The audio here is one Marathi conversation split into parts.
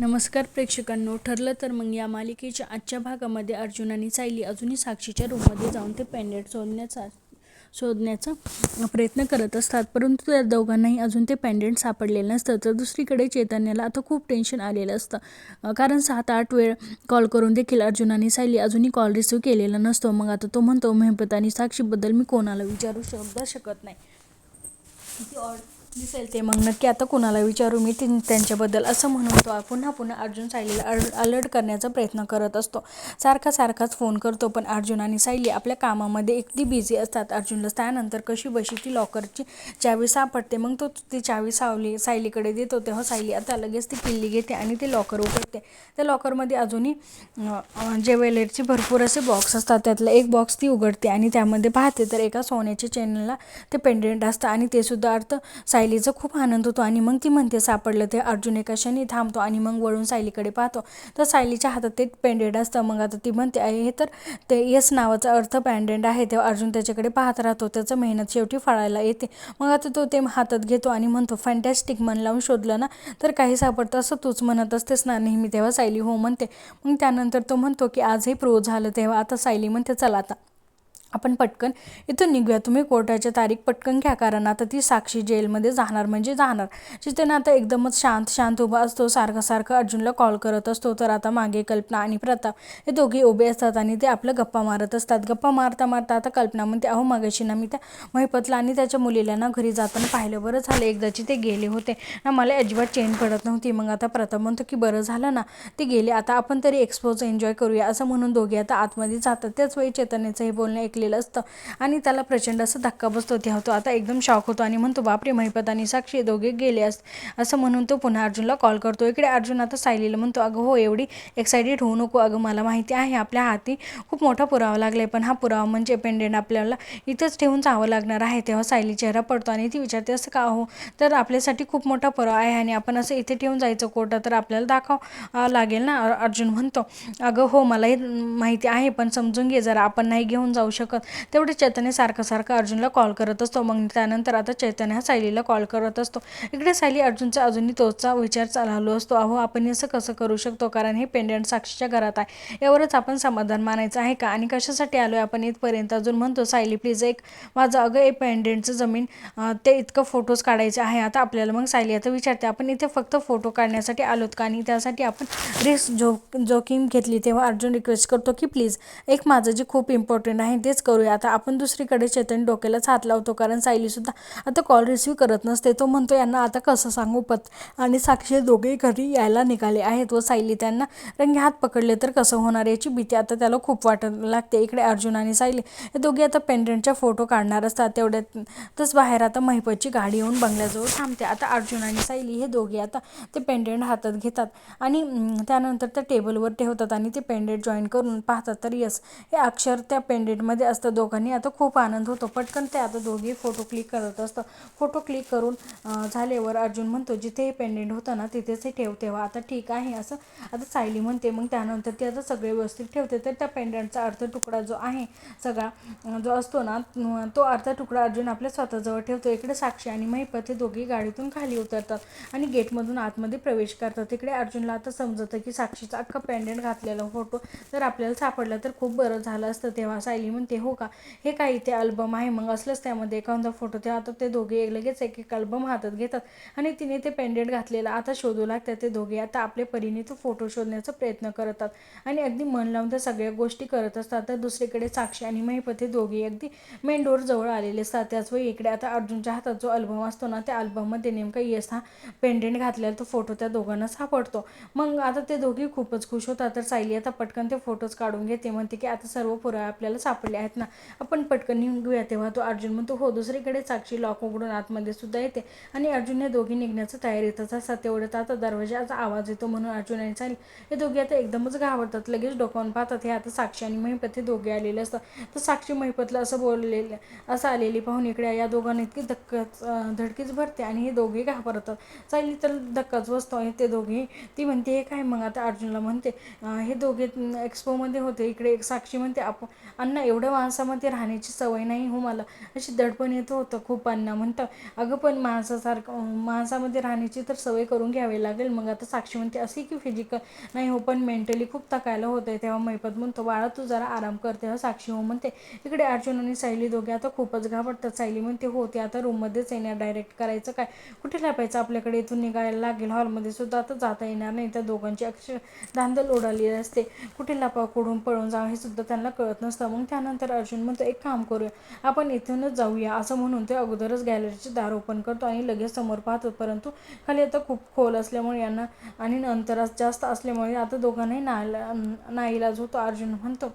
नमस्कार प्रेक्षकांनो ठरलं तर मग या मालिकेच्या आजच्या भागामध्ये अर्जुन आणि सायली अजूनही साक्षीच्या रूममध्ये जाऊन ते पेंडेंट शोधण्याचा शोधण्याचा प्रयत्न करत असतात. परंतु त्या दोघांनाही अजून ते पेंडेंट सापडलेलं नसतं. तर दुसरीकडे चैतन्याला आता खूप टेन्शन आलेलं असतं. कारण सात आठ वेळ कॉल करून देखील अर्जुन आणि सायली अजूनही कॉल रिसिव्ह केलेला नसतो. मग आता तो म्हणतो मेहबत आणि साक्षीबद्दल मी कोणाला विचारू सुद्धा शकत नाही. किती ऑड दिसेल ते. मग नक्की आता कुणाला विचारू मी त्यांच्याबद्दल असं म्हणून तो पुन्हा पुन्हा अर्जुन सायलीला अल अलर्ट करण्याचा प्रयत्न करत असतो. सारखा सारखाच फोन करतो पण अर्जुन आणि सायली आपल्या कामामध्ये इतकी बिझी असतात. अर्जुनला त्यानंतर कशी बशी ती लॉकरची चावी सापडते मग तो ती चावी सावली सायलीकडे देतो. तेव्हा सायली आता लगेच ती किल्ली घेते आणि ते लॉकर उघडते. त्या लॉकरमध्ये अजूनही ज्वेलरीचे भरपूर असे बॉक्स असतात त्यातलं एक बॉक्स ती उघडते आणि त्यामध्ये पाहते तर एका सोन्याच्या चेनला ते पेंडेंट असतं आणि ते सुद्धा अर्थ सायलीचा खूप आनंद होतो आणि मग ती म्हणते सापडलं ते अर्जुन एका क्षणी थांबतो आणि मग वळून सायलीकडे पाहतो. तर सायलीच्या हातात ते पेंडेंट असतं. मग आता ती म्हणते "आहे, हे तर ते यस नावाचा अर्थ पेंडेंट आहे. तेव्हा अर्जुन त्याच्याकडे पाहत राहतो. त्याचं मेहनत शेवटी फळायला येते. मग आता तो ते हातात घेतो आणि म्हणतो फॅन्टॅस्टिक मन लावून शोधलं ना तर काही सापडतं असं तूच म्हणत असतेस ना? नेहमी तेव्हा सायली हो म्हणते. मग त्यानंतर तो म्हणतो की आजही प्रूव्ह झालं तेव्हा. आता सायली म्हणते चला आता. आपण पटकन इथून निघूया. तुम्ही कोर्टाच्या तारीख पटकन घ्या कारण आता ती साक्षी जेलमध्ये जाणार म्हणजे जाणार. जितेन आता एकदमच शांत शांत उभा असतो सारखं सारखं अर्जुनला कॉल करत असतो तर आता मागे कल्पना आणि प्रताप हे दोघे उभे असतात आणि ते आपलं गप्पा मारत असतात. गप्पा मारता मारता आता कल्पना म्हणते अहो मागाशी ना मी त्या महिपतला आणि त्याच्या मुलीला ना घरी जाताना पाहिलं. बरं झालं एकदाची ते गेले होते ना मला अजिबात चेन पडत नव्हती. मग आता प्रताप म्हणतो की बरं झालं ना ते गेले. आता आपण तरी एक्सपोज एन्जॉय करूया. असं म्हणून दोघे आता आतमध्ये जातात. त्याच वेळी चैतन्याचं हे बोलणं ऐकलेलं असतं. आणि त्याला प्रचंड असं धक्का बसतो. तेव्हा तो आता एकदम शॉक होतो आणि म्हणतो बापरे महिपत आणि साक्षी दोघे गेले अस असं म्हणून तो पुन्हा अर्जुनला कॉल करतो. इकडे अर्जुन आता सायलीला म्हणतो अगं हो एवढी एक्सायटेड होऊ नको. अगं मला माहिती आहे आपल्या हाती खूप मोठा पुरावा लागला आहे पण हा पुरावा म्हणजे पेंडेंट आपल्याला इथंच ठेवून जावं लागणार आहे. तेव्हा सायली चेहरा पडतो आणि ती विचारते असं का हो? तर आपल्यासाठी खूप मोठा पुरावा आहे आणि आपण असं इथे ठेवून जायचं. कोर्टात तर आपल्याला दाखव लागेल ना? अर्जुन म्हणतो अगं हो मलाही माहिती आहे. पण समजून घे. जरा आपण नाही घेऊन जाऊ शकतो तेवढे चैतन्य सारखं सारखं अर्जुनला कॉल करत असतो. मग त्यानंतर आता चैतन्य हा सायलीला कॉल करत असतो. इकडे सायली अर्जुनचा अजूनही तोचा विचार चालू असतो. अहो आपण असं कसं करू शकतो? कारण हे पेंडंट साक्षीच्या घरात आहे. यावरच आपण समाधान मानायचं आहे का? आणि कशासाठी आलो आहे आपण इथपर्यंत? अजून म्हणतो सायली प्लीज एक माझं अगं ए पेंडेंटचं जमीन ते इतकं फोटोज काढायचे आहे. आता आपल्याला मग सायली आता विचारते आपण इथे फक्त फोटो काढण्यासाठी आलोत का? आणि त्यासाठी आपण रिस्क जो जोखीम घेतली तेव्हा अर्जुन रिक्वेस्ट करतो की प्लीज एक माझं जे खूप इम्पॉर्टंट आहे तेच करूया. आता आपण दुसरीकडे चेतन डोक्यालाच हात लावतो कारण सायलीसुद्धा आता कॉल रिसीव्ह करत नसते. तो म्हणतो यांना आता कसं सांगू पत? आणि साक्षी दोघेही घरी यायला निघाले आहेत व सायली त्यांना रंगे हात पकडले तर कसं होणार याची भीती आता त्याला खूप वाटत लागते. इकडे अर्जुन आणि सायली हे दोघे आता पेंडंटच्या फोटो काढणार असतात. तेवढ्यात तसं बाहेर आता महिपतची गाडी येऊन बंगल्याजवळ थांबते. आता अर्जुन आणि सायली हे दोघे आता ते पेंडेंट हातात घेतात आणि त्यानंतर त्या टेबलवर ठेवतात आणि ते पेंडेंट जॉईन करून पाहतात. तर यस हे अक्षर त्या पेंडेंटमध्ये असतं दोघांनी. आता खूप आनंद होतो. पटकन ते आता दोघे फोटो क्लिक करत असतं. फोटो क्लिक करून झाल्यावर अर्जुन म्हणतो जिथे हे पेंडेंट होतं ना तिथेच हे ठेव तेव्हा. आता ठीक आहे असं. आता सायली म्हणते मग त्यानंतर ते आता सगळे व्यवस्थित ठेवते. तर त्या पेंडंटचा अर्ध तुकडा जो आहे सगळा जो असतो ना तो अर्धा तुकडा अर्जुन आपल्या स्वतःजवळ ठेवतो. इकडे साक्षी आणि महिपत हे दोघे गाडीतून खाली उतरतात आणि गेटमधून आतमध्ये प्रवेश करतात. तिकडे अर्जुनला आता समजतं की साक्षीचा अख्खा पेंडेंट घातलेला फोटो जर आपल्याला सापडला तर खूप बरं झालं असतं तेव्हा. सायली म्हणते हो का? हे काय इथे अल्बम आहे? मग असलंच त्यामध्ये एखादा फोटो ते आता ते दोघे लगेच एक एक अल्बम हातात घेतात. आणि तिने ते पेंडेंट घातलेलं आता शोधू लागतात ते दोघे. आता आपले परीने तो फोटो शोधण्याचा प्रयत्न करतात. आणि अगदी मन लावून त्या सगळ्या गोष्टी करत असतात. तर दुसरीकडे साक्षी आणि महिपती दोघे अगदी मेन डोर जवळ आलेले असतात. त्याच वेळी इकडे आता अर्जुनच्या हातात जो अल्बम असतो ना त्या अल्बममध्ये नेमका येस हा पेंडेंट घातलेला तो फोटो त्या दोघांना सापडतो. मग आता ते दोघे खूपच खुश होतात. तर सायली आता पटकन ते फोटोज काढून घेते. म्हणते की आता सर्व पुरावे आपल्याला सापडले आहेत. ना. आपण पटकन निघूया तेव्हा. तो अर्जुन म्हणतो हो दुसरीकडे साक्षी लॉक उघडून आतमध्ये सुद्धा येते आणि अर्जुन हे दोघे निघण्याचं तयारीतच असतात तेवढ्यात आता दरवाजाचा आवाज येतो म्हणून अर्जुन आणि सायली हे दोघे आता एकदमच घाबरतात. लगेच डोकावून पाहतात. हे आता साक्षी आणि महिपत हे दोघे आलेले असतात. तर साक्षी महिपतला असं बोललेलं असं आलेली पाहून इकडे या दोघांना इतकी धक्कच धडकीच भरते आणि हे दोघे घाबरतात. सायली तर धक्काच बसतो आणि ते दोघे ती म्हणते हे काय? मग आता अर्जुनला म्हणते हे दोघे एक्सपोमध्ये होते. इकडे एक साक्षी म्हणते आप अण्णा एवढं माणसामध्ये राहण्याची सवय नाही हो मला. अशी दडपण येत होतं खूप अण्णा म्हणतं अगं पण माणसासारखं माणसामध्ये राहण्याची तर सवय करून घ्यावी लागेल. मग आता साक्षी म्हणते अशी की फिजिकल नाही हो पण मेंटली खूप थकायला होतं आहे तेव्हा मैपत म्हणतो बाळा तू जरा आराम करते तेव्हा साक्षी हो म्हणते. इकडे अर्जुन आणि सायली दोघे आता खूपच घाबरतात. सायली म्हणते हो ते आता रूममध्येच येणार. डायरेक्ट करायचं काय? कुठे लापायचं? आपल्याकडे इथून निघायला लागेल. हॉलमध्ये सुद्धा आता जाता येणार नाही. त्या दोघांची अक्षर धांदल उडाली असते. कुठे लपा कुठून पळून जावं हे सुद्धा त्यांना कळत नसतं. मग त्यानंतर अर्जुन म्हणतो एक काम करूया आपण इथूनच जाऊया असं म्हणून ते अगोदरच गॅलरीचे दार ओपन करतो आणि लगेच समोर पाहतो. परंतु खाली आता खूप खोल असल्यामुळे यांना आणि नंतर जास्त असल्यामुळे आता दोघांनाही नाईला नाईलाज होतो अर्जुन म्हणतो.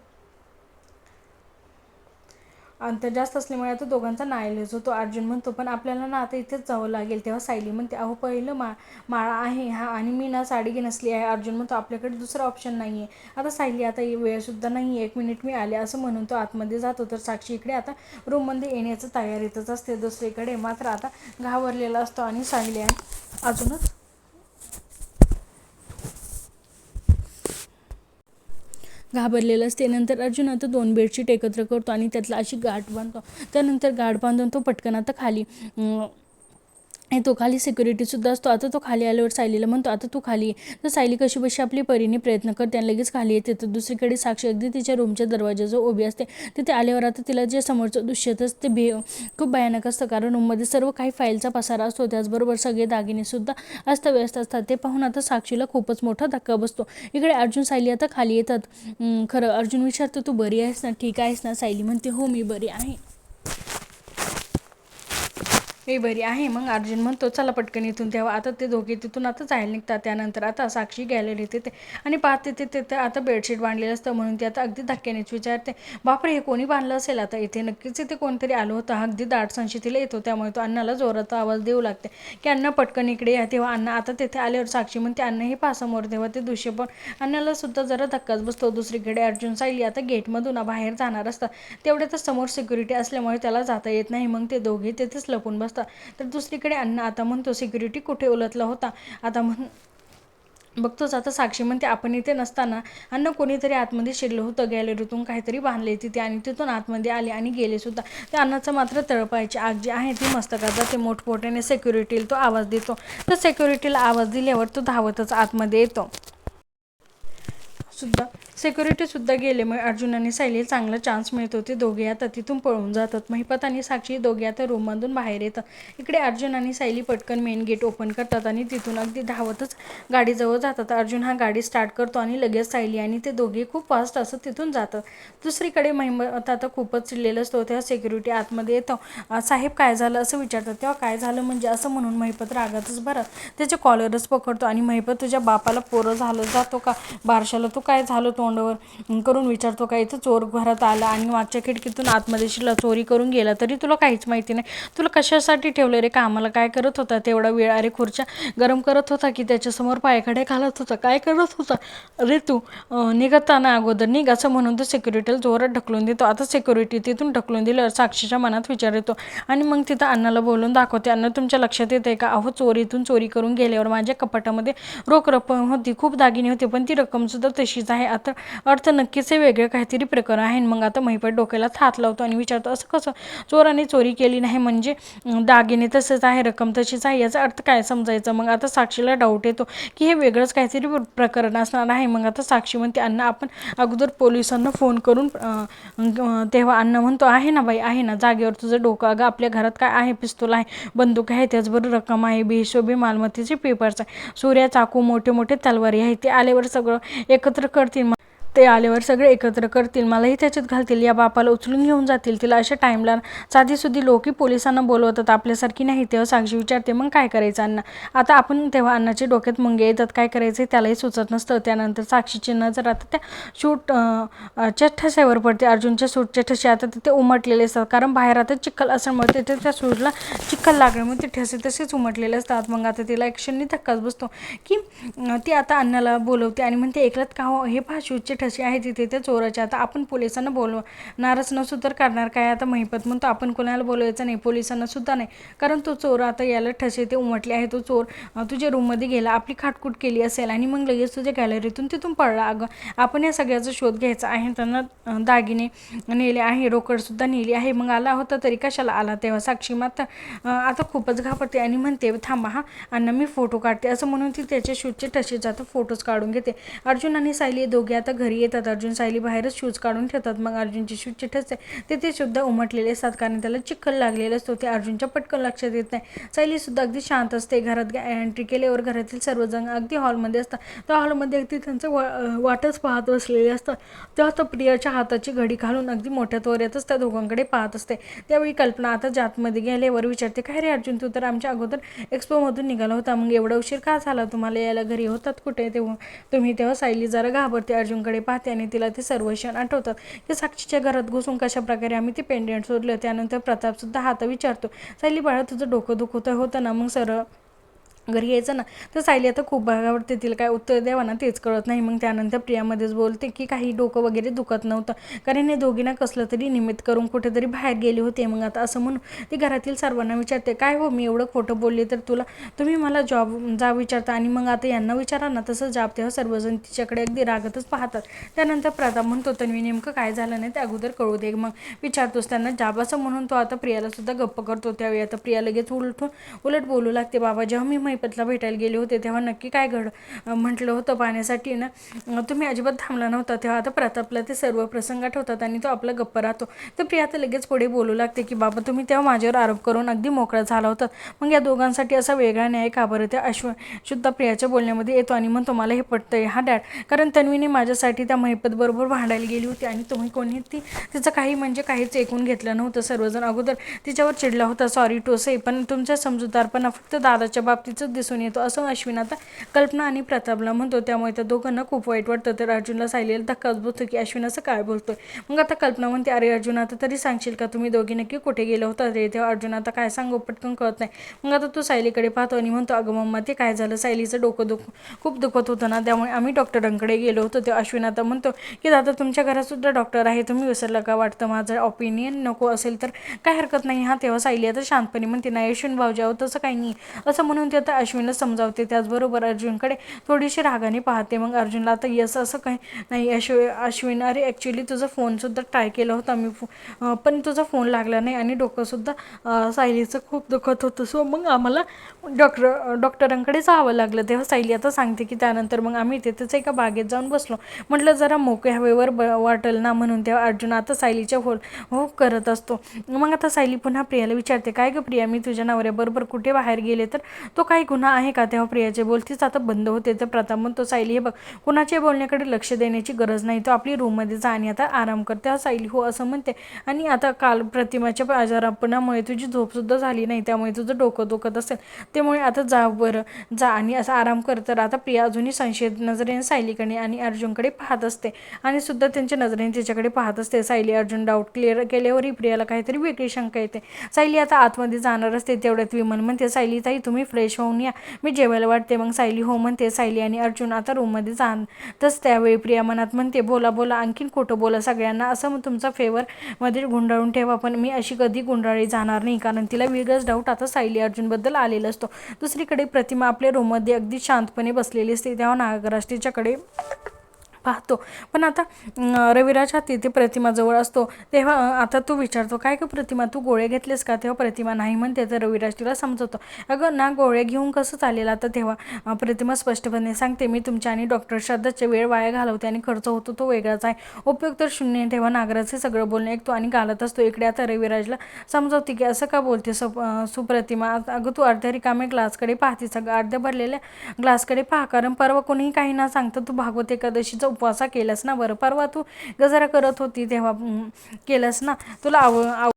अंतर जास्त असल्यामुळे आता दोघांचा नाईलाज होतो. अर्जुन म्हणतो पण आपल्याला ना आता इथेच जावं लागेल. तेव्हा सायली म्हणते अहो पहिलं मा माळा आहे हा आणि मी ना साडी नसली आहे. अर्जुन म्हणतो आपल्याकडे दुसरा ऑप्शन नाही आहे आता सायली आता वेळसुद्धा नाही आहे एक मिनिट मी आले असं म्हणून तो आतमध्ये जातो. तर साक्षी इकडे आता रूममध्ये येण्याचं तयारीतच असते. दुसरीकडे मात्र आता घाबरलेला असतो आणि सायली आहे अजूनच घाबरलेलं असते. नंतर अर्जुन आता दोन बेडशीट एकत्र करतो आणि त्यातला अशी गाठ बांधतो. त्यानंतर गाठ बांधून तो पटकन आता खाली तो खाली सिक्युरिटीसुद्धा असतो. आता तो खाली आल्यावर सायलीला म्हणतो आता तू खाली तर सायली कशी बशी आपली परीने प्रयत्न करते आणि लगेच खाली येते. तर दुसरीकडे साक्षी अगदी तिच्या रूमच्या दरवाजाजवळ उभी असते. तिथे आल्यावर आता तिला जे समोरचं दृश्य येतं ते भे खूप भयानक असतं. कारण रूममध्ये सर्व काही फाईलचा पसारा असतो. त्याचबरोबर सगळे दागिनेसुद्धा अस्तव्यस्त असतात. ते पाहून आता साक्षीला खूपच मोठा धक्का बसतो. इकडे अर्जुन सायली आता खाली येतात. खरं अर्जुन विचारतो तू बरी आहेस ना? ठीक आहेस ना सायली म्हणते. हो मी बरी आहे. मी बरी आहे. मग अर्जुन म्हणतो चला पटकन इथून तेव्हा आता ते दोघे तिथून आता जायला निघतात. त्यानंतर आता साक्षी गॅलरी तिथे आणि पाहते ते तिथे आता बेडशीट बांधलेलं असतं म्हणून ती आता अगदी धक्क्यानेच विचारते बापरे हे कोणी बांधलं असेल आता? इथे नक्कीच इथे कोणतरी आलं होतं. अगदी दाट संशतीला येतो त्यामुळे तो अण्णाला जोरात आवाज देऊ लागते की अण्णा पटकन इकडे या. तेव्हा अण्णा आता तिथे आल्यावर साक्षी म्हणते अण्णा हे पासमोर तेव्हा ते दृश्य पण अण्णाला सुद्धा जरा धक्काच बसतो. दुसरीकडे अर्जुन सायली आता गेटमधून बाहेर जाणार असतात तेवढ्यातच समोर सिक्युरिटी असल्यामुळे त्याला जाता येत नाही. मग ते दोघे तिथेच लपून बसतात. तर दुसरीकडे अण्णा आता म्हणतो सिक्युरिटी कुठे उलटला होता? आता म्हण बघतोच आता साक्षी म्हणते आपण इथे नसताना अन्न कोणीतरी आतमध्ये शिरलं होतं. गॅलरीतून काहीतरी बांधले तिथे आणि तिथून आतमध्ये आले आणि गेले सुद्धा. त्या अन्नाचं मात्र तळपायची आग जी आहे ती मस्तकाचा ते मोठमोठ्याने सेक्युरिटीला तो आवाज देतो. तर सेक्युरिटीला आवाज दिल्यावर तो धावतच आतमध्ये येतो. सुद्धा सिक्युरिटीसुद्धा गेले मग अर्जुन आणि सायली चांगला चान्स मिळतो. ते दोघे आता तिथून पळून जातात. महिपत आणि साक्षी दोघे आता रूममधून बाहेर येतात. इकडे अर्जुन आणि सायली पटकन मेन गेट ओपन करतात आणि तिथून अगदी धावतच गाडीजवळ जातात. अर्जुन हा गाडी स्टार्ट करतो आणि लगेच सायली आणि ते दोघे खूप फास्ट असं तिथून जातात. दुसरीकडे महिमत आता खूपच चिडलेलं असतो. तेव्हा सिक्युरिटी आतमध्ये येतो. साहेब काय झालं? असं विचारतात. तेव्हा काय झालं? म्हणजे असं म्हणून महिपत रागातच बरं त्याचे कॉलरच पकडतो आणि महिपत तुझ्या बापाला पोरं झालं जातो का? बारशाला तो काय झालं तोंडावर करून विचारतो का इथं चोर घरात आला आणि मागच्या खिडकीतून आतमध्ये शिला चोरी करून गेला तरी तुला काहीच माहिती नाही. तुला कशासाठी ठेवलं रे कामाला काय करत होता तेवढा वेळ? अरे खुर्च्या गरम करत होता की त्याच्यासमोर पायखडे घालत होता. काय करत होता? अरे तू निघताना अगोदर निघ असं म्हणून तो सिक्युरिटीला जोरात ढकलून देतो. आता सिक्युरिटी तिथून ढकलून दिलं साक्षीच्या मनात विचार येतो. आणि मग तिथं अण्णाला बोलून दाखवते अन्न तुमच्या लक्षात येते का? अहो चोरीतून चोरी करून गेल्यावर माझ्या कपाटामध्ये रोख रक्कम होती खूप दागिने होते पण ती रक्कमसुद्धा तशीच आहे. आता अर्थ नक्कीच हे वेगळे काहीतरी प्रकरण आहे. मग आता महिपत डोक्याला हात लावतो आणि विचारतो असं कसं? चोराने चोरी केली नाही म्हणजे दागिने तसंच आहे रक्कम तशीच आहे याचा अर्थ काय समजायचा? मग आता साक्षीला डाऊट येतो की हे वेगळंच काहीतरी प्रकरण असणार आहे. मग आता साक्षी म्हणते अन्न आपण अगोदर पोलिसांना फोन करून तेव्हा अण्णा म्हणतो आहे ना बाई आहे ना जागेवर तुझं डोकं अगं आपल्या घरात काय आहे? पिस्तूल आहे बंदूक आहे त्याचबरोबर रक्कम आहे बेहिशोबी मालमत्तेचे पेपर्स आहे सूर्या चाकू मोठे मोठे तलवारी आहे ते आल्यावर सगळं एकत्र करतील. ते आल्यावर सगळे एकत्र करतील मलाही त्याच्यात घालतील या बापाला उचलून घेऊन जातील तिला अशा टाईमला साधीसुधी लोकही पोलिसांना बोलवतात आपल्यासारखी नाही तेव्हा साक्षी विचारते मग काय करायचं अण्णा? आता आपण तेव्हा अण्णाच्या डोक्यात मुंगे येतात काय करायचं त्यालाही सुचत नसतं त्यानंतर साक्षीची नजर आता त्या शूट च्या ठस्यावर पडते अर्जुनच्या सूटच्या ठसे आता तिथे उमटलेले असतात कारण बाहेर आता चिखल असल्यामुळे तिथे त्या सूटला चिखल लागल्यामुळे ते ठसे तसेच उमटलेले असतात मग आता तिला एक क्षणी धक्काच बसतो की ती आता अण्णाला बोलवते आणि म्हणते ऐकलत का हो? हे पहा शूटचे ठसे आहे तिथे त्या चोराची आता आपण पोलिसांना बोलवणारच नसू तर करणार काय? आता महिपत म्हणतो आपण कोणाला बोलवायचं नाही पोलिसांना सुद्धा नाही. कारण तो चोर आता याला ठसे ते उमटले आहे. तो चोर तुझ्या रूममध्ये गेला आपली खाटकूट केली असेल आणि मग लगेच तुझ्या गॅलरीतून तिथून पडला अगं आपण या सगळ्याचा शोध घ्यायचा आहे. त्यांना दागिने नेले आहे रोकडसुद्धा नेली आहे. मग आला होता तरी कशाला आला तेव्हा? साक्षी मात्र आता खूपच घाबरते आणि म्हणते थांबा हा अण्णा मी फोटो काढते. असं म्हणून ती त्याच्या शूटचे ठसे जातं फोटोज काढून घेते. अर्जुन आणि सायली दोघे आता घरी येतात अर्जुन सायली बाहेरच शूज काढून ठेवतात. मग अर्जुनचे शूजचे ठसे ते ते सुद्धा उमटलेले असतात कारण त्याला चिखल लागलेला असतो. ते अर्जुनच्या पटकन लक्षात येत नाही. सायलीसुद्धा अगदी शांत असते. घरात एंट्री केल्यावर घरातील सर्वजण अगदी हॉलमध्ये असतात. त्या हॉलमध्ये अगदी त्यांचं वा वाटच पाहत बसलेले असतात. तेव्हा आता प्रियाच्या हाताची घडी घालून अगदी मोठ्या तोऱ्यातच त्या दोघांकडे पाहत असते. त्यावेळी कल्पना आता जातमध्ये गेल्यावर विचारते काय रे अर्जुन तू तर आमच्या अगोदर एक्सपोमधून निघाला होता. मग एवढा उशीर का झाला? तुम्हाला यायला घरी होतात कुठे तेव्हा? तुम्ही तेव्हा सायली जरा घाबरते. अर्जुनकडे पाहते आणि तिला ते सर्व क्षण आठवतात. ते साक्षीच्या घरात घुसून कशाप्रकारे आम्ही ते पेंडेंट शोधलं त्यानंतर प्रतापसुद्धा हात विचारतो सायली बाळा तुझं डोकं दुखवतं होतं ना? मग सरळ घरी यायचं ना तर सायली आता खूप भागावर तिला काय उत्तर द्यावा ना तेच कळत नाही. मग त्यानंतर प्रियामध्येच बोलते की काही डोकं वगैरे दुखत नव्हतं. कारण हे दोघींना कसलं तरी निमित्त करून कुठेतरी बाहेर गेले होते. मग आता असं म्हणून ती घरातील सर्वांना विचारते काय हो मी एवढं खोटं बोलले तर तुला? तुम्ही मला जॉब जा विचारता आणि मग आता यांना विचारा ना तसं जाब तेव्हा सर्वजण तिच्याकडे अगदी रागतच पाहतात. त्यानंतर प्रताप म्हणतो तन्वी नेमकं काय झालं नाही ते अगोदर कळू दे. मग विचारतोस त्यांना जाब असं म्हणून तो आता प्रियाला सुद्धा गप्प करतो त्यावेळी. आता प्रिया लगेच उलटून उलट बोलू लागते बाबा जेव्हा मी पानिपतला भेटायला गेले होते तेव्हा नक्की काय घड म्हटलं होतं पाण्यासाठी ना. तुम्ही अजिबात थांबला नव्हता तेव्हा. आता प्रतापला ते सर्व प्रसंग आठवतात आणि तो आपला गप्प राहतो. तर प्रिया आता लगेच पुढे बोलू लागते की बाबा तुम्ही तेव्हा माझ्यावर आरोप करून अगदी मोकळा झाला होता. मग या दोघांसाठी असा वेगळा न्याय का बरं? त्या अश्व शुद्ध प्रियाच्या बोलण्यामध्ये येतो आणि मग तुम्हाला हे पटतंय हा डॅड कारण तन्वीने माझ्यासाठी त्या महिपत बरोबर भांडायला गेली होती आणि तुम्ही कोणी ती तिचं काही म्हणजे काहीच ऐकून घेतलं नव्हतं. सर्वजण अगोदर तिच्यावर चिडला होता. सॉरी टोसे पण तुमच्या समजूतदारपणा फक्त दादाच्या बाबतीतच दिसून येतो असं अश्विन आता कल्पना आणि प्रतापला म्हणतो. त्यामुळे त्या दोघांना खूप वाईट वाटतं. तर अर्जुनला सायलीला धक्काच बसतो की अश्विन असं काय बोलतोय? मग आता कल्पना म्हणते अरे अर्जुन आता तरी सांगशील का तुम्ही दोघी नक्की कुठे गेलं होतं? रे तेव्हा अर्जुन आता काय सांगू? पटकन कळत नाही. मग आता तो सायलीकडे पाहतो आणि म्हणतो अगं मम्मा ते काय झालं? सायलीचं डोकं दुख खूप दुखत होतं ना. त्यामुळे आम्ही डॉक्टरांकडे गेलो होतो. तेव्हा अश्विन आता म्हणतो की दादा तुमच्या घरात सुद्धा डॉक्टर आहे. तुम्ही विसरलं का? वाटतं माझं ऑपिनियन नको असेल तर काय हरकत नाही. हा तेव्हा सायली आता शांतपणे म्हणते नाही अश्विन भाऊजाव तसं काही नाही. असं म्हणून ते आता अश्विननं समजावते. त्याचबरोबर अर्जुनकडे थोडीशी रागाने पाहते. मग अर्जुनला आता यस असं काही नाही. अश्व अश्विन अरे ॲक्च्युली तुझा फोनसुद्धा ट्राय केला होता मी फो पण तुझा फोन लागला नाही आणि डोकंसुद्धा सायलीचं खूप दुखत होतं. सो मग आम्हाला डॉक्टर डॉक्टरांकडे जावं लागलं. तेव्हा सायली आता सांगते की त्यानंतर मग आम्ही तिथेच एका बागेत जाऊन बसलो. म्हटलं जरा मोकळ्या हवेवर ब वाटेल ना? म्हणून तेव्हा अर्जुन आता सायलीच्या हो हो करत असतो. मग आता सायली पुन्हा प्रियाला विचारते काय गं प्रिया? मी तुझ्या नवऱ्याबरोबर कुठे बाहेर गेले तर? तो काय काही गुन्हा आहे का? तेव्हा प्रियाचे बोलतीच आता बंद होते. तर प्रथम म्हणतो सायली हे बघ कुणाच्या बोलण्याकडे लक्ष देण्याची गरज नाही. तो आपली रूममध्ये जा आणि आता आराम करते हा सायली हो असं म्हणते. आणि आता काल प्रतिमाच्या आजारापणामुळे तुझी झोपसुद्धा झाली नाही. त्यामुळे तुझं डोकं दुखत असेल. त्यामुळे आता जा बरं. जा आणि असं आराम कर. तर आता प्रिया अजूनही संशयित नजरेने सायलीकडे आणि अर्जुनकडे पाहत असते. आणि सुद्धा त्यांच्या नजरेने तिच्याकडे पाहत असते. सायली अर्जुन डाऊट क्लिअर केल्यावरही प्रियाला काहीतरी वेगळी शंका येते. सायली आता आतमध्ये जाणार असते. तेवढ्यात विमान म्हणते सायली ताई तुम्ही फ्रेश होऊन या. मी जेवायला वाटते मग सायली हो म्हणते सायली आणि अर्जुन आता रूममध्ये जाण तस त्यावेळी प्रिया मनात म्हणते बोला बोला आणखीन खोटं बोला सगळ्यांना. असं मग तुमचा फेवरमध्ये गुंडाळून ठेवा पण मी अशी कधी गुंडाळी जाणार नाही कारण तिला वेगळंच डाऊट आता सायली अर्जुनबद्दल आलेला असतो. दुसरीकडे प्रतिमा आपल्या रूममध्ये अगदी शांतपणे बसलेली असते तेव्हा नागराज तिच्याकडे पाहतो. पण आता रविराज हा तिथे प्रतिमाजवळ असतो. तेव्हा आता तू विचारतो काय का प्रतिमा? तू गोळे घेतलेस का? तेव्हा प्रतिमा नाही म्हणते. तर रविराज तिला समजवतो. अगं ना गोळे घेऊन कसं चालेल आता तेव्हा? प्रतिमा स्पष्टपणे सांगते मी तुमच्या आणि डॉक्टर श्रद्धाचे वेळ वाया घालवते आणि खर्च होतो तो वेगळाच आहे. उपयोग तर शून्य तेव्हा नागराचे सगळं बोलणे ऐकतो आणि घालत असतो. इकडे आता रविराजला समजवते की असं का बोलते सु सुप्रतिमा? अगं तू अर्ध्या रिकामे ग्लासकडे पाहते सगळं अर्ध्या भरलेल्या ग्लासकडे पहा. कारण परवा कोणीही काही ना सांगतं तू भागवत एकादशीचा उपवासा केलास ना बरं? परवा तू गजरा करत होती तेव्हा केलंस ना? तुला आव आव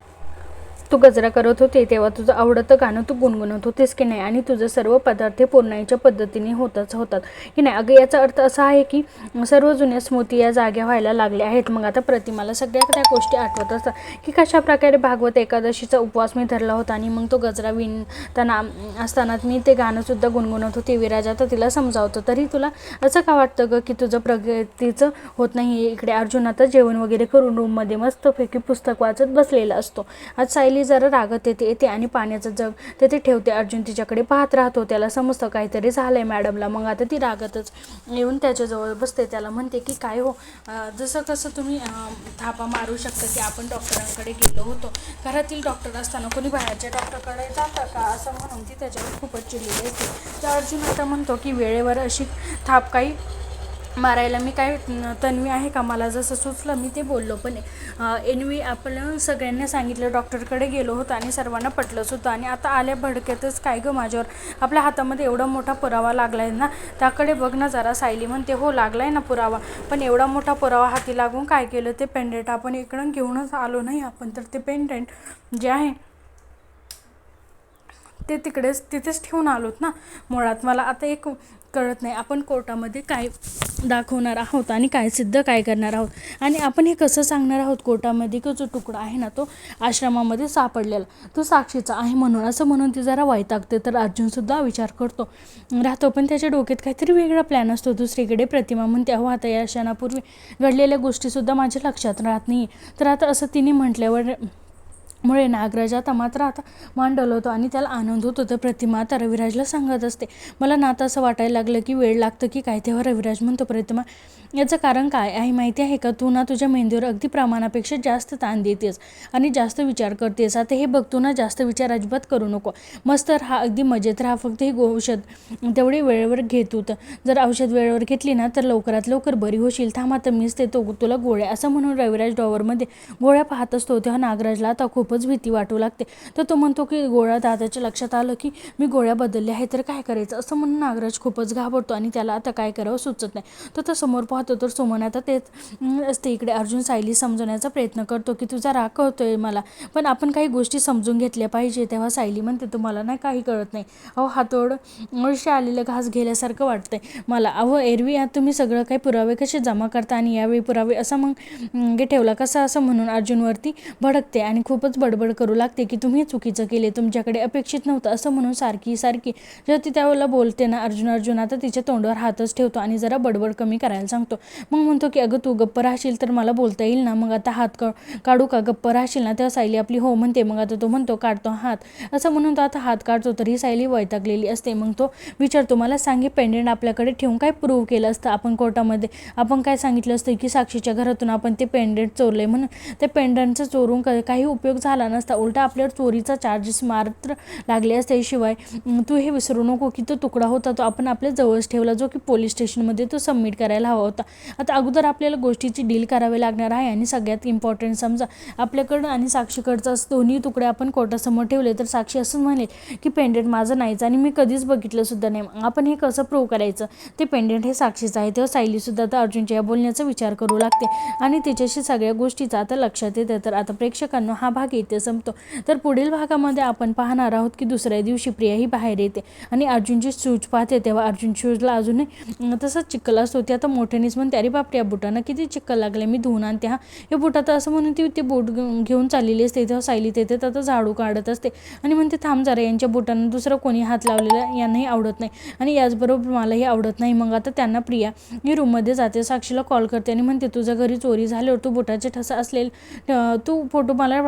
तू गजरा करत होते तेव्हा तुझं आवडतं गाणं तू गुणगुणत होतेस की नाही? आणि तुझं सर्व पदार्थ हे पुरणाईच्या पद्धतीने होतच होतात. की नाही? अगं याचा अर्थ असा आहे की सर्व जुन्या स्मृती या जाग्या व्हायला लागल्या आहेत. मग आता प्रतिमाला सगळ्या त्या गोष्टी आठवत असतात. की कशा प्रकारे भागवत एकादशीचा उपवास मी धरला होता आणि मग तो गजरा विणताना असताना मी ते गाणंसुद्धा गुणगुणत होते. विराजा तर तिला समजावतो. तरी तुला असं का वाटतं गं की तुझं प्रगतीचं होत नाही इकडे अर्जुन आता जेवण वगैरे करून रूममध्ये मस्तपैकी पुस्तक वाचत बसलेला असतो. आज सायली जरा रागत येते येते आणि पाण्याचं जग तेथे ठेवते. अर्जुन तिच्याकडे पाहत राहतो. त्याला समजतं काहीतरी झालंय मॅडमला. मग आता ती रागतच येऊन त्याच्याजवळ बसते. त्याला म्हणते की काय हो? जसं कसं तुम्ही थापा मारू शकता की आपण डॉक्टरांकडे गेलो होतो. घरातील डॉक्टर असताना कोणी बाहेरच्या डॉक्टरकडे जातं का? असं म्हणून ती त्याच्यावर खूपच चिडलेली असते. तर अर्जुन आता म्हणतो की वेळेवर अशी थाप काही मारायला मी काय तन्वी आहे का? मला जसं सुचलं मी ते बोललो पण एनवी आपण सगळ्यांना सांगितलं डॉक्टरकडे गेलो होतो आणि सर्वांना पटलंच होतं आणि आता आल्या भडक्यातच काय गं माझ्यावर? आपल्या हातामध्ये एवढा मोठा पुरावा लागला आहे ना त्याकडे बघ ना जरा सायली म्हणते हो लागला आहे ना पुरावा. पण एवढा मोठा पुरावा हाती लागून काय केलं? ते पेंडेंट आपण इकडं घेऊनच आलो नाही आपण तर ते पेंडेंट जे आहे ते तिकडेच तिथेच ठेवून आलोत ना. मुळात मला आता एक कळत नाही. आपण कोर्टामध्ये काय दाखवणार आहोत आणि काय सिद्ध काय करणार आहोत? आणि आपण हे कसं सांगणार आहोत कोर्टामध्ये की जो तुकडा आहे ना तो आश्रमामध्ये सापडलेला तो साक्षीचा आहे म्हणून? असं म्हणून ती जरा वैतागते. तर अर्जुनसुद्धा विचार करतो. राहतो पण त्याच्या डोक्यात काहीतरी वेगळा प्लॅन असतो. दुसरीकडे प्रतिमा म्हणते अहो आता या क्षणापूर्वी घडलेल्या गोष्टीसुद्धा माझ्या लक्षात राहत नाही तर आता असं तिने म्हटल्यावर मुळे नागराज आता मात्र आता मांडल होतो आणि त्याला आनंद होतो तर प्रतिमा आता रविराजला सांगत असते. मला ना असं वाटायला लागलं की वेळ लागतं की काय? तेव्हा रविराज म्हणतो प्रतिमा याचं कारण काय आहे? माहिती आहे का? तू ना तुझ्या मेंदूवर अगदी प्रमाणापेक्षा जास्त ताण देतेस आणि जास्त विचार करतेस. आता हे बघ तू ना जास्त विचार अजिबात करू नको. मस्त राहा अगदी मजेत राहा. फक्त हे गो औषध तेवढे वेळेवर घेत तर. जर औषध वेळेवर घेतली ना तर लवकरात लवकर बरी होशील. थांब आता मीच देतो तुला गोळ्या. असं म्हणून रविराज डॉवरमध्ये गोळ्या पाहत असतो. तेव्हा नागराजला आता खूपच भीती वाटू लागते. तर तो म्हणतो की गोळ्या दादाच्या लक्षात आलं की मी गोळ्या बदलल्या आहे तर काय करायचं? असं म्हणून नागराज खूपच घाबरतो आणि त्याला आता काय करावं सुचत नाही. तर तो समोर पाहतो तर सुमन आता तेच असते इकडे अर्जुन सायली समजवण्याचा प्रयत्न करतो की तुझा राग कळतोय मला पण आपण काही गोष्टी समजून घेतल्या पाहिजे. तेव्हा सायली म्हणते तुम्हाला नाही काही कळत नाही. अहो हातोड वर्ष आलेलं घास गेल्यासारखं वाटतंय. मला अहो एरवी तुम्ही सगळं काही पुरावे कसे जमा करता आणि यावेळी पुरावे असं मग ठेवला कसा? असं म्हणून अर्जुनवरती भडकते आणि खूपच बडबड करू लागते की तुम्ही चुकीचं केले तुमच्याकडे अपेक्षित नव्हतं असं म्हणून सारखी सारखी जर ती त्यावेळेला बोलते ना अर्जुन अर्जुन आता तिच्या तोंडावर हातच ठेवतो आणि जरा बडबड कमी करायला सांगतो. मग म्हणतो की अगं तू गप्प राहशील तर मला बोलता येईल ना मग आता हात का काढू का? गप्प राहशील ना तेव्हा सायली आपली हो म्हणते मग आता तो म्हणतो काढतो हात. असं म्हणून तो आता हात काढतो तरी सायली वैतागलेली असते. मग तो विचारतो मला सांगे पेंडेंट आपल्याकडे ठेवून काय प्रूव्ह केलं असतं आपण कोर्टामध्ये? आपण काय सांगितलं असतं की साक्षीच्या घरातून आपण ते पेंडेंट चोरले म्हणून? ते पेंडंटचं चोरून क- काही उपयोग झाला नसता. उलटा आपल्यावर चोरीचा चार्जेस मात्र लागले असते. शिवाय तू हे विसरू नको की तो तुकडा होता तो आपण आपल्या जवळच ठेवला जो की पोलीस स्टेशनमध्ये तो सबमिट करायला हवा होता. आता अगोदर आपल्याला गोष्टीची डील करावी लागणार आहे आणि सगळ्यात इम्पॉर्टंट समजा आपल्याकडं आणि साक्षीकडचं असं दोन्ही तुकडे आपण कोर्टासमोर ठेवले तर साक्षी असं म्हणेल की पेंडेंट माझं नाहीच आणि मी कधीच बघितलं सुद्धा नाही. मग आपण हे कसं प्रूव्ह करायचं? ते पेंडेंट हे साक्षीचं आहे. तेव्हा सायलीसुद्धा आता अर्जुनच्या या बोलण्याचा विचार करू लागते. आणि तिच्याशी सगळ्या गोष्टीचा आता लक्षात येतं. तर आता प्रेक्षकांना हा भाग इथे संपतो. तर पुढील भागामध्ये आपण पाहणार आहोत की दुसऱ्या दिवशी प्रिया ही बाहेर येते आणि अर्जुनची शूज पाहते. तेव्हा अर्जुन शूजला अजूनही तसंच चिखल असतो. ती आता मोठ्यानेच म्हणते अरे बापरे या बुटानं किती चिखल लागले मी धुवून आणते हा. हे बुटात असं म्हणून ती ते बूट घेऊन चाललेली असते. तेव्हा सायली तेथे आता झाडू काढत असते आणि म्हणते थांब जरा यांच्या बुटांना दुसरं कोणी हात लावलेला यांनाही आवडत नाही. आणि याचबरोबर मलाही आवडत नाही. मग आता त्यांना प्रिया मी रूममध्ये जाते साक्षीला कॉल करते आणि म्हणते तुझ्या घरी चोरी झाल्यावर तू बुटाचे ठसा असलेल तू फोटो मला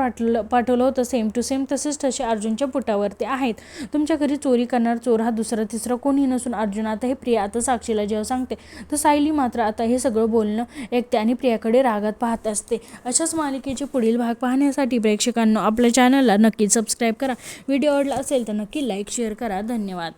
पाठवलं पाठवलं होतं. सेम टू सेम तसेच तसे अर्जुनच्या पुटावरती आहेत. तुमच्या घरी चोरी करणार चोर हा दुसरा तिसरा कोणी नसून अर्जुन. आता हे प्रिया आता साक्षीला जेव्हा सांगते तर सायली मात्र आता हे सगळं बोलणं ऐकते आणि प्रियाकडे रागात पाहत असते. अशाच मालिकेचे पुढील भाग पाहण्यासाठी प्रेक्षकांना आपल्या चॅनलला नक्की सबस्क्राईब करा. व्हिडिओ आवडला असेल तर नक्की लाईक शेअर करा. धन्यवाद.